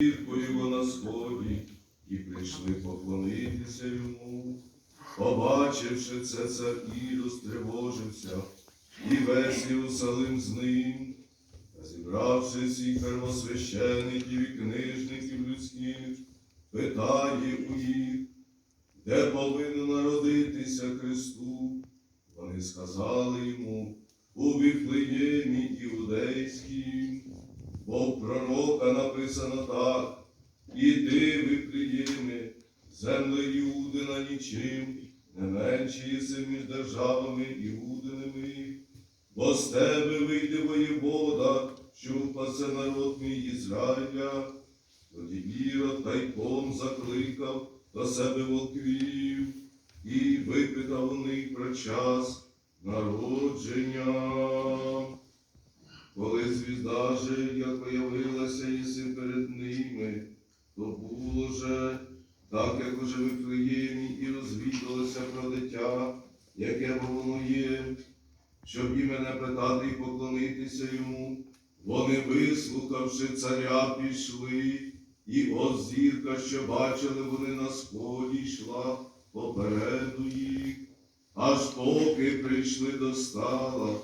зіркою на сході, і прийшли поклонитися йому. Побачивши це, цар Ірод стривожився, і весь Єрусалим з ним, та зібравши всіх первосвящеників і книжників людських, питає у їх, де повинен народитися Христу. Вони сказали йому у Віфлеємі Іудейській, бо в пророка написано так, іди, Віфлеєми, земле Іудина нічим, не менші єси між державами Іудиними, бо з тебе вийде воєвода, що впасе народ мій Ізраїля. Тоді Ірод тайком закликав до себе волквів і випитав у них про час народження. Звізда же, як появилася єси перед ними, то було же, так як уже в і розвідалося про дитя, яке воно є, щоб і мене питати і поклонитися йому. Вони, вислухавши царя, пішли, і ось зірка, що бачили вони на сході, йшла попереду їх, аж поки прийшли до стала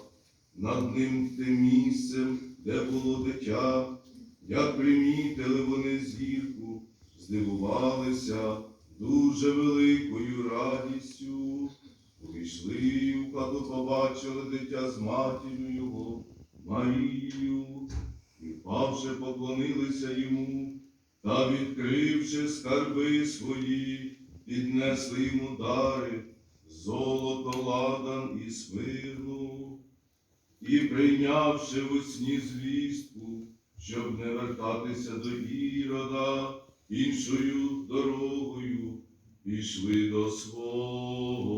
над ним тим місцем, де було дитя, як примітили вони зірку, здивувалися дуже великою радістю. Увійшли в хату побачили дитя з матір'ю його, Марією, і впавши, поклонилися йому, та відкривши скарби свої, піднесли йому дари, золото, ладан і смирну. І прийнявши в сні звістку, щоб не вертатися до Ірода іншою дорогою, пішли до свого